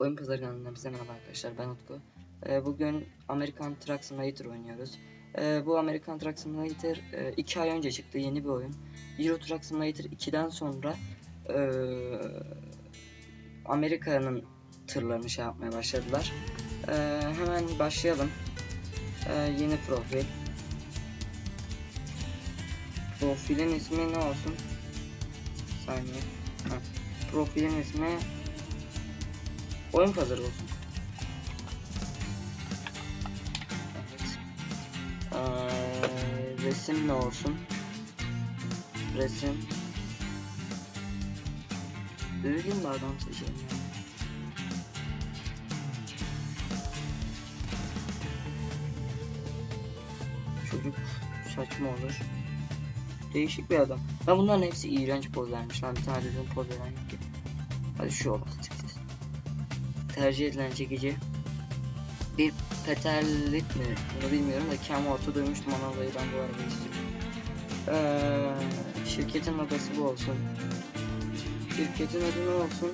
Oyun Pazarı kanalından bize merhaba arkadaşlar ben Utku. Ee, bugün American Truck Simulator oynuyoruz. Ee, bu American Truck Simulator 2 ay önce çıktı yeni bir oyun. Euro Truck Simulator 2'den sonra ee, Amerika'nın tırlarını şey yapmaya başladılar. Ee, hemen başlayalım. Ee, yeni profil. Profilin ismi ne olsun? Saniye. Ha. Profilin ismi Oyun pazarı olsun. Evet. Ee, resim ne olsun? Resim. Düzgün bir adam seçelim ya. Çocuk saçma olur. Değişik bir adam. Ben bunların hepsi iğrenç poz vermiş lan. Bir tane düzgün poz veren yok ki. Hadi şu olsun. Tercih edilen çekici bir peterlik mi? Bunu bilmiyorum da Kem Orta duymuştum ona ben bu arabayı istiyorum. Ee, şirketin logosu bu olsun. Şirketin adı ne olsun?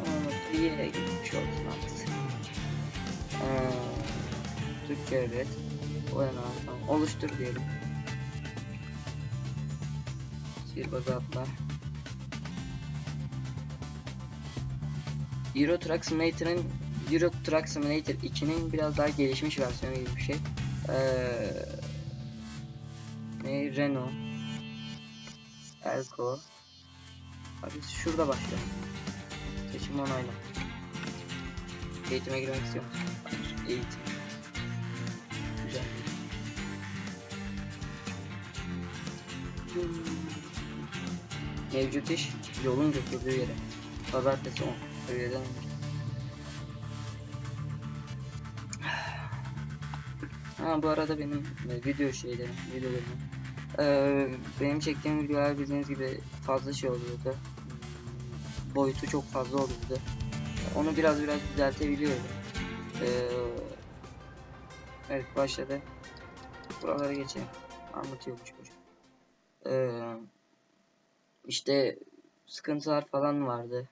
Ama yere gitmiş olsun artık. Ee, Türk devlet. O yana tamam. Oluştur diyelim. Sihirbazı atla. Euro Truck Simulator'ın Euro Truck Simulator 2'nin biraz daha gelişmiş versiyonu gibi bir şey. Ee, ne Renault Elko Hadi şurada başlayalım. Seçim onayla. Eğitime girmek istiyor musun? Hayır. Eğitim. Güzel. Mevcut iş yolun götürdüğü yere. Pazartesi 10. Önce. Ha bu arada benim e, video şeylerim, videolarım. Ee, benim çektiğim videolar bildiğiniz gibi fazla şey oluyordu. Hmm, Boyutu çok fazla oluyordu. Onu biraz biraz düzeltebiliyorum. Ee, evet başladı. Buralara geçelim. Anlatıyormuş çocuk. Ee, işte sıkıntılar falan vardı.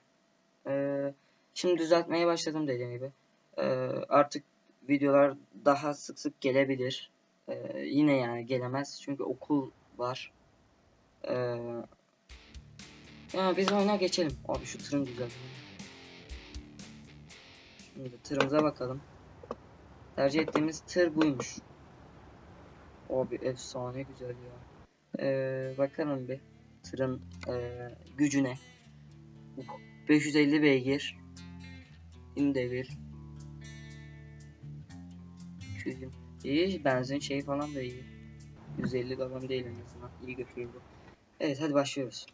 Ee, şimdi düzeltmeye başladım dediğim gibi. Ee, artık videolar daha sık sık gelebilir. Ee, yine yani gelemez çünkü okul var. Ya biz oyuna geçelim. Abi şu tırın güzel. Şimdi tırımıza bakalım. Tercih ettiğimiz tır buymuş. Abi efsane güzel ya. Ee, bakalım bir tırın e, gücüne. 550 beygir. İn devir. Çözüm. İyi benzin şey falan da iyi. 150 galon değil en azından. İyi götürür bu. Evet hadi başlıyoruz.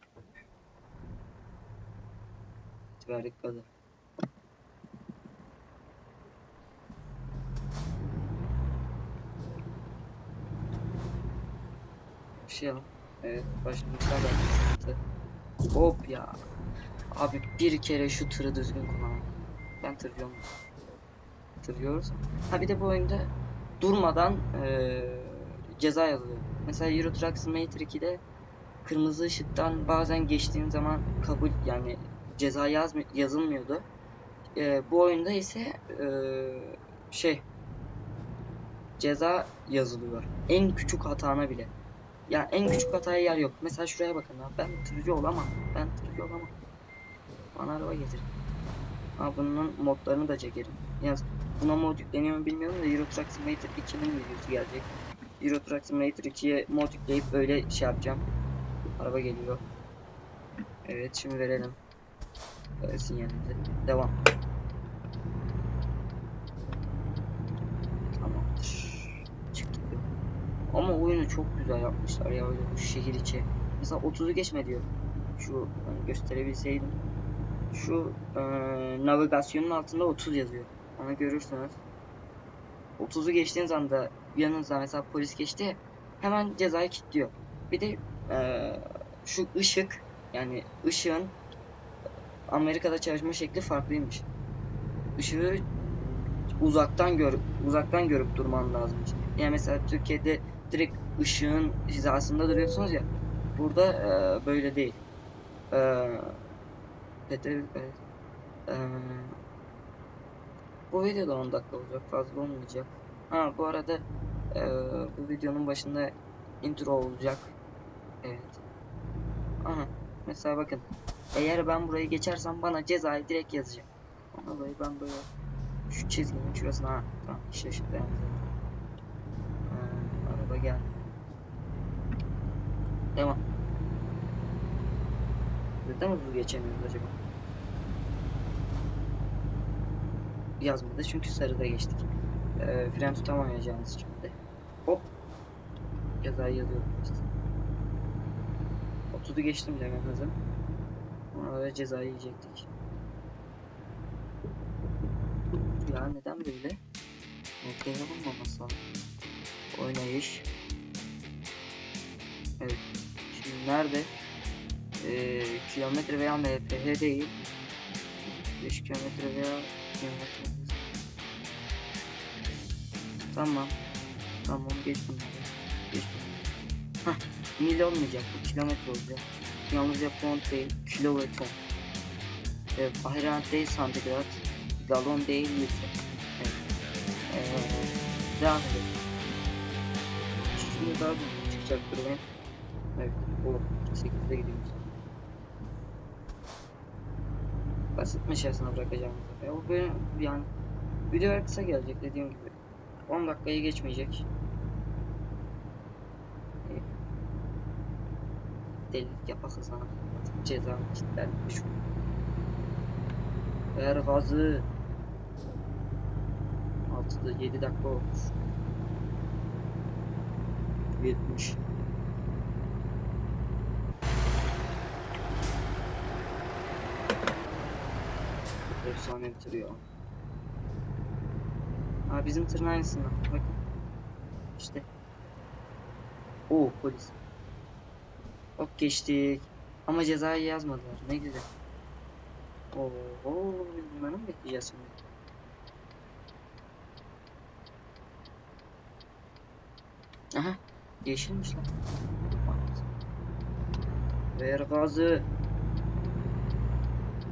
Verdik gazı. Başlayalım. Evet başlamışlar ben. Hop ya. Abi bir kere şu tırı düzgün kullan. Ben tırıyorum. Tırıyoruz. Ha bir de bu oyunda durmadan eee, ceza yazılıyor. Mesela Euro Truck Simulator 2'de kırmızı ışıktan bazen geçtiğin zaman kabul yani ceza yazmı yazılmıyordu. Eee, bu oyunda ise eee, şey ceza yazılıyor. En küçük hatana bile. Ya en küçük hataya yer yok. Mesela şuraya bakın abi. Ben tırcı olamam. Ben tırcı olamam. Bana araba getir. Ha bunun modlarını da çekerim. Yalnız buna mod yükleniyor mu bilmiyorum da Euro Truck Simulator 2'nin videosu gelecek. Euro Truck Simulator 2'ye mod yükleyip öyle şey yapacağım. Araba geliyor. Evet şimdi verelim. Sinyalimizi. Devam. Tamamdır. Çıktık. Ama oyunu çok güzel yapmışlar ya bu şehir içi. Mesela 30'u geçme diyor. Şu hani gösterebilseydim. Şu e, navigasyonun altında 30 yazıyor. Onu görürsünüz. 30'u geçtiğiniz anda yanınızda mesela polis geçti hemen cezayı kilitliyor. Bir de e, şu ışık yani ışığın Amerika'da çalışma şekli farklıymış. Işığı uzaktan görüp uzaktan görüp durman lazım. Yani mesela Türkiye'de direkt ışığın hizasında duruyorsunuz ya. Burada e, böyle değil. E, Petrol evet. Ee, bu video da 10 dakika olacak. Fazla olmayacak. Ha bu arada ee, bu videonun başında intro olacak. Evet. Aha. Mesela bakın. Eğer ben burayı geçersem bana cezayı direkt yazacak. Ona dolayı ben böyle şu çizginin şurasına ha, tamam ışık dayandı. Ee, araba geldi. Devam. Neden hızlı geçemiyoruz acaba? Yazmadı çünkü sarıda geçtik. Ee, fren tutamayacağınız için de. Hop. Cezayı yazıyorum işte. 30'u geçtim demem lazım. Ona da cezayı yiyecektik. Ya neden böyle? Noktaya bulunmaması lazım. Oynayış. Evet. Şimdi nerede? Ee, kilometre veya MPH değil. 5 kilometre veya kilometre. Tamam. Tamam geç bunları. Geç bunları. Hah. Mil olmayacak bu kilometre olacak. Yalnızca font değil, kilo ve ton. Ee, Fahrenheit değil santigrat. Galon değil litre. Evet. Ee, devam edelim. Şimdi daha çıkacaktır benim. Evet, o 8'de gidiyoruz. Basitmiş aslında bırakacağım. E, o böyle yani video kısa gelecek dediğim gibi. 10 dakikayı geçmeyecek. E, delilik yapasın sana. Ceza kitlenmiş. Ver gazı. 6'da 7 dakika olmuş. 70. Efsane bitiriyor. Ha bizim tırın aynısından. Bakın. İşte. Oo polis. Hop geçtik. Ama cezayı yazmadılar. Ne güzel. Oo, biz bunları mı bekleyeceğiz şimdi? Aha. Yeşilmiş lan. Ver gazı.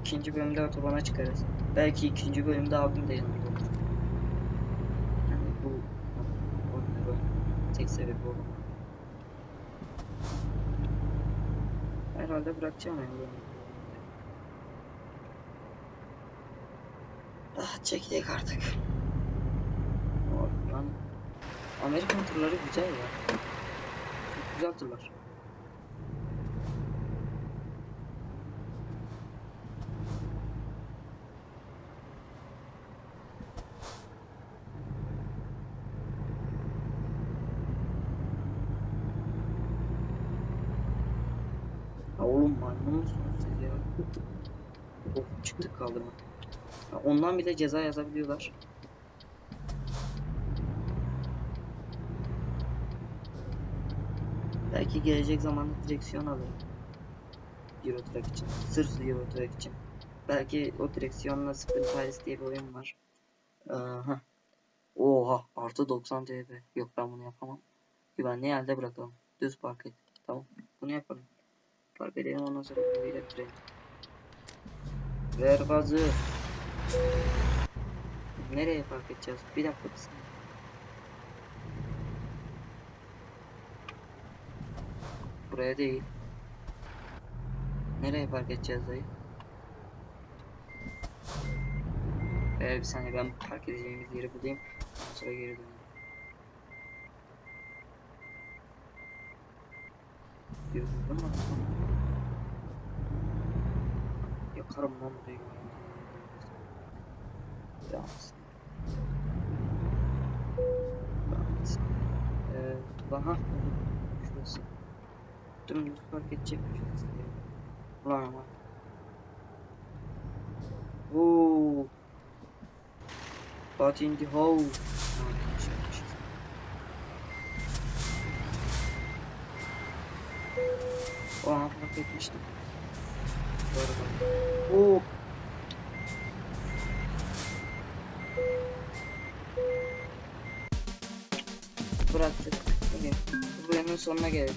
İkinci bölümde otobana çıkarız. Belki ikinci bölümde abim de yanımda olur. Yani bu oyunları tek sebebi olur. Herhalde bırakacağım yani. bu oyunu. Ah çekecek artık. Yani Amerikan turları güzel ya. Çok güzel turlar. Oğlum maymun musunuz siz ya? Of çıktık kaldırma. Ondan bile ceza yazabiliyorlar. Belki gelecek zamanda direksiyon alırım. Euro için. Sırf Euro için. Belki o direksiyonla Sprint Paris diye bir oyun var. Aha. Oha artı 90 TB. Yok ben bunu yapamam. Güvenli yerde bırakalım. Düz park et. Tamam. Bunu yapalım. Park edelim ondan sonra da bitirelim. Ver gazı. Nereye park edeceğiz? Bir dakika bir saniye. Buraya değil. Nereye park edeceğiz dayı? Eğer bir saniye ben park edeceğimiz yeri bulayım. Sonra geri döneyim. Yoruldum mu? Yakarım lan etsin. Devam etsin. Ee, aha. Şurası. Dümdüz park edecek mi şurası? Ulan ama. Oo. Party in the hole. Ha, yanlış yapmışız. O an fark etmiştim. Doğru bak. Oo. Bıraktık. Bugün bu bölümün sonuna gelelim.